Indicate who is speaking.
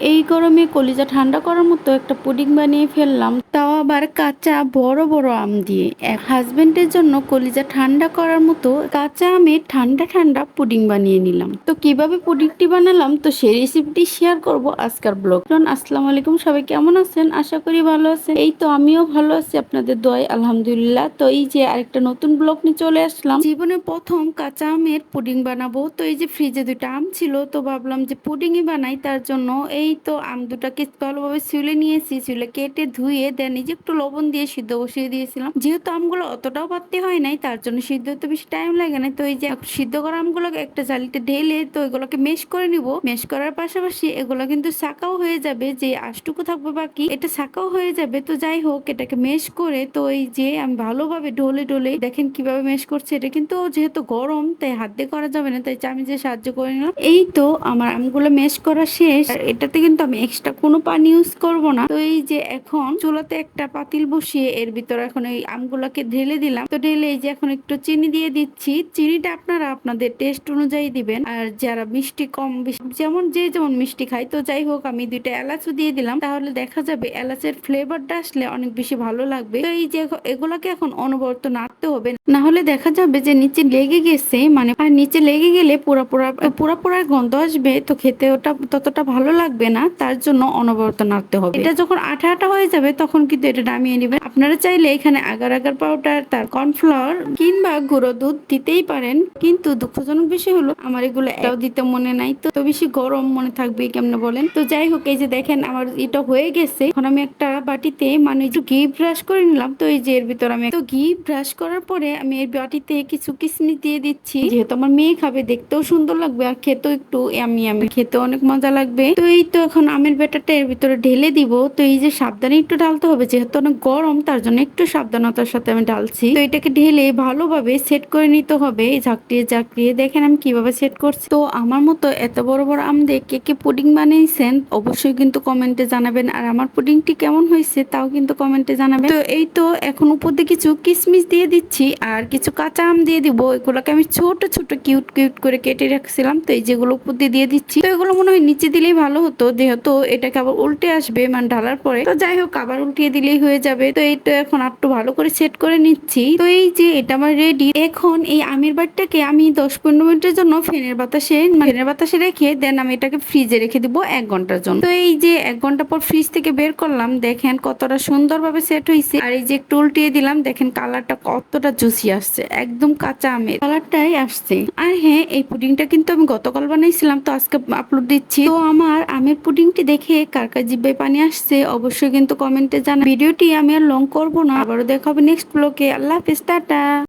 Speaker 1: এই গরমে কলিজা ঠান্ডা করার মতো একটা পুডিং বানিয়ে ফেললাম। তাও আবার কাঁচা বড় বড় আম দিয়ে। এক হাজবেন্ডের জন্য কলিজা ঠান্ডা করার মতো কাঁচা আমের ঠান্ডা ঠান্ডা পুডিং বানিয়ে নিলাম। তো কীভাবে পুডিংটি বানালাম তো সেই রেসিপিটি শেয়ার করব আজকের ব্লগ আসসালামু আলাইকুম। সবাই কেমন আছেন? আশা করি ভালো আছেন। এই তো আমিও ভালো আছি। আপনাদের দোয়াই আলহামদুলিল্লাহ। তো এই যে আরেকটা নতুন ব্লগ নিয়ে চলে আসলাম। জীবনে প্রথম কাঁচা আমের পুডিং বানাবো। তো এই যে ফ্রিজে দুটো আম ছিল, তো ভাবলাম যে পুডিংই বানাই। তার জন্য এই তো আম দুটাকে ভালোভাবে চুলে নিয়েছি, চুলে কেটে ধুয়ে দেন যে একটু লবণ দিয়ে সিদ্ধ বসিয়ে দিয়েছিলাম। যেহেতু আমগুলো অতটাও পাততে হয় নাই, তার জন্য সিদ্ধ হতে বেশি টাইম লাগে না। তো এই যে সিদ্ধ করা আমগুলোকে একটা জালিতে ঢেলে, তো এগুলোকে মেশ করে নিব। মেশ করার পাশাপাশি এগুলো কিন্তু সাকাও হয়ে যাবে, যে আশটুকু থাকবে বাকি, এটা সাকাও হয়ে যাবে। তো যাই হোক, এটাকে মেশ করে, তো এই যে আমি ভালোভাবে ঢলে ঢলে দেখেন কীভাবে মেশ করছে। এটা কিন্তু যেহেতু গরম, তাই হাত দিয়ে করা যাবে না, তাই যে সাহায্য করে নিলাম, এই তো আমার আমগুলো মেশ করা শেষ। এটাতে কিন্তু আমি এক্সট্রা কোনো পানি ইউজ করব না। তো এই যে এখন চুলাতে একটা পাতিল বসিয়ে এর ভিতরে এখন এই আমগুলোকে ঢেলে দিলাম। তো ঢেলে এই যে এখন একটু চিনি দিয়ে দিচ্ছি। চিনিটা আপনারা আপনাদের টেস্ট অনুযায়ী দিবেন। আর যারা মিষ্টি কম যেমন যে যেমন মিষ্টি খায়। তো যাই হোক, আমি দুইটা এলাচও দিয়ে দিলাম। তাহলে দেখা যাবে এলাচের ফ্লেভারটা আসলে অনেক বেশি ভালো লাগবে। তো এই যে এগুলাকে এখন অনবরত নাড়তে হবে। না হলে দেখা যাবে যে নিচে লেগে গেছে মানে আর নিচে লেগে গেলে পুরা পুরা পুরা পুরা গন্ধ আসবে। তো খেতে ওটা ততটা ভালো লাগবে না তার জন্য অনবরত নাড়তে হবে। এটা যখন আঠা আঠা হয়ে যাবে তখন কিন্তু এটা নামিয়ে নেবেন। আপনারা চাইলে এখানে আগার আগার পাউডার তার কর্নফ্লাওয়ার কিংবা গুঁড়ো দুধ দিতেই পারেন। কিন্তু দুঃখজনক বিষয় হলো আমার এগুলো এটাও দিতে মনে নাই। তো বেশি গরম মনে থাকবে কেমনে বলেন? তো যাই হোক এই যে দেখেন আমার এটা হয়ে গেছে। এখন আমি একটা বাটিতে মানে একটু ঘি ব্রাশ করে নিলাম। তো এই যে এর ভিতর আমি তো ঘি ব্রাশ করার পরে আমি এর বাটিতে কিছু কিসমিস দিয়ে দিচ্ছি। যেহেতু আমার মেয়ে খাবে দেখতেও সুন্দর লাগবে। আর খেতেও একটু আমি আমি খেতে অনেক মজা লাগবে। তো এই তো এখন আমের ব্যাটারটা এর ভিতরে ঢেলে দিব, তো এই যে সাবধানে একটু ঢালতে হবে, যেহেতু অনেক গরম, তার জন্য একটু সাবধানতার সাথে আমি ঢালছি। তো এটাকে ঢেলে ভালোভাবে সেট করে নিতে হবে ঝাঁকড়িয়ে ঝাঁকড়িয়ে দেখেন আমি কীভাবে সেট করছি। তো আমার মতো এত বড় বড় আম দিয়ে কে কে পুডিং বানিয়েছেন, অবশ্যই কিন্তু কমেন্টে জানাবেন। আর আমার পুডিংটি কেমন হয়েছে, তাও কিন্তু কমেন্টে জানাবেন। তো এই তো এখন উপর দিয়ে কিছু কিসমিস দিয়ে দিচ্ছি, আর কিছু কাঁচা আম দিয়ে দিব। এগুলোকে আমি ছোট ছোট, কিউট কিউট করে কেটে রাখছিলাম, তো এই যেগুলো উপর দিয়ে দিয়ে দিচ্ছি। তো এগুলো মনে হয় নিচে দিলেই ভালো হতো যেহেতু এটাকে আবার উল্টে আসবে মানে ঢালার পরে। তো যাই হোক, আবার উল্টিয়ে দিলেই হয়ে যাবে। তো এই তো এখন একটু ভালো করে সেট করে নিচ্ছি। তো এই যে এটা আমার রেডি এখন এই আমের বাটটাকে আমি দশ পনেরো মিনিটের জন্য ফ্যানের বাতাসে ফ্যানের বাতাসে রেখে দেন আমি এটাকে ফ্রিজে রেখে দিব এক ঘণ্টার জন্য। তো এই যে এক ঘণ্টা পর ফ্রিজ থেকে বের করলাম, দেখেন কতটা সুন্দরভাবে সেট হয়েছে আর এই যে একটু উল্টিয়ে দিলাম, দেখেন কালারটা কতটা জুসি আসছে, একদম কাঁচা আমের। কালারটাই আসছে। আর হ্যাঁ এই পুডিংটা কিন্তু আমি গতকাল বানাইছিলাম, তো আজকে আপলোড দিচ্ছি। তো আমার আমের পুডিংটি দেখে কার কার জিব্বে পানি আসছে অবশ্যই কিন্তু কমেন্টে জানা ভিডিওটি আমি আর লং করব না। আবারও দেখা হবে নেক্সট ব্লকে আল্লাহ হাফিজ, টাটা।